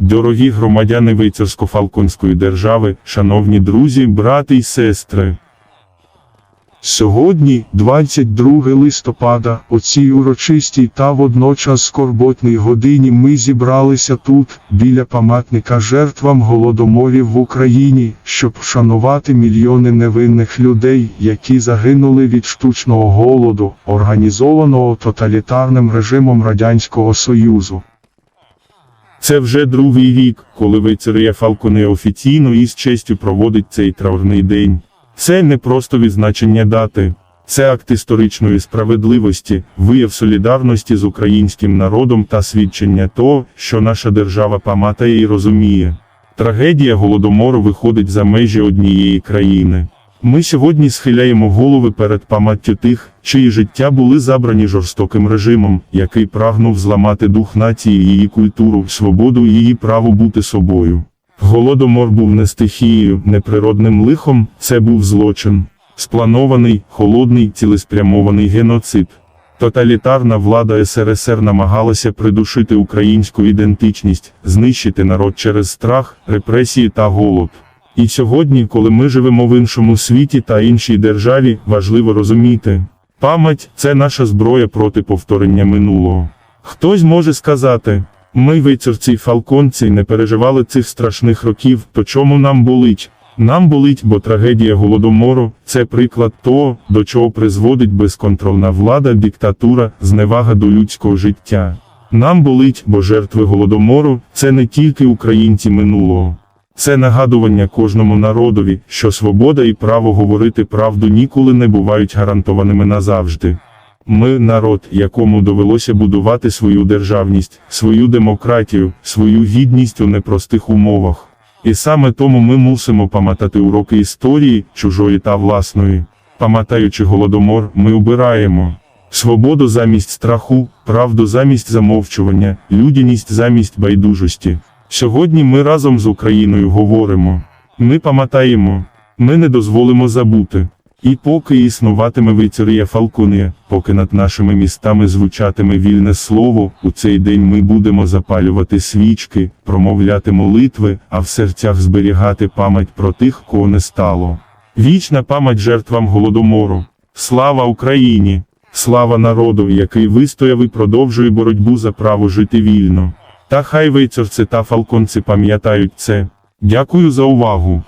Дорогі громадяни Вейцерсько-Фалконської держави, шановні друзі, брати й сестри. Сьогодні, 22 листопада, о цій урочистій та водночас скорботній годині ми зібралися тут, біля пам'ятника жертвам голодоморів в Україні, щоб вшанувати мільйони невинних людей, які загинули від штучного голоду, організованого тоталітарним режимом Радянського Союзу. Це вже другий рік, коли Вейцерія Фалконе офіційно і з честю проводить цей траурний день. Це не просто відзначення дати. Це акт історичної справедливості, вияв солідарності з українським народом та свідчення того, що наша держава пам'ятає і розуміє. Трагедія голодомору виходить за межі однієї країни. Ми сьогодні схиляємо голови перед пам'яттю тих, чиї життя були забрані жорстоким режимом, який прагнув зламати дух нації, її культуру, свободу і її право бути собою. Голодомор був не стихією, не природним лихом, це був злочин. Спланований, холодний, цілеспрямований геноцид. Тоталітарна влада СРСР намагалася придушити українську ідентичність, знищити народ через страх, репресії та голод. І сьогодні, коли ми живемо в іншому світі та іншій державі, важливо розуміти. Пам'ять це наша зброя проти повторення минулого. Хтось може сказати, ми вицерці фалконці не переживали цих страшних років, то чому нам болить? Нам болить, бо трагедія голодомору це приклад того, до чого призводить безконтрольна влада, диктатура, зневага до людського життя. Нам болить, бо жертви голодомору це не тільки українці минулого. Це нагадування кожному народові, що свобода і право говорити правду ніколи не бувають гарантованими назавжди. Ми народ, якому довелося будувати свою державність, свою демократію, свою гідність у непростих умовах. І саме тому ми мусимо пам'ятати уроки історії, чужої та власної. Пам'ятаючи голодомор, ми обираємо свободу замість страху, правду замість замовчування, людяність замість байдужості. Сьогодні ми разом з Україною говоримо. Ми пам'ятаємо, ми не дозволимо забути. І поки існуватиме Вейцерія Фалконія, поки над нашими містами звучатиме вільне слово, у цей день ми будемо запалювати свічки, промовляти молитви, а в серцях зберігати пам'ять про тих, кого не стало. Вічна пам'ять жертвам голодомору. Слава Україні! Слава народу, який вистояв і продовжує боротьбу за право жити вільно. Та хай вейцерці та фалконці пам'ятають це. Дякую за увагу.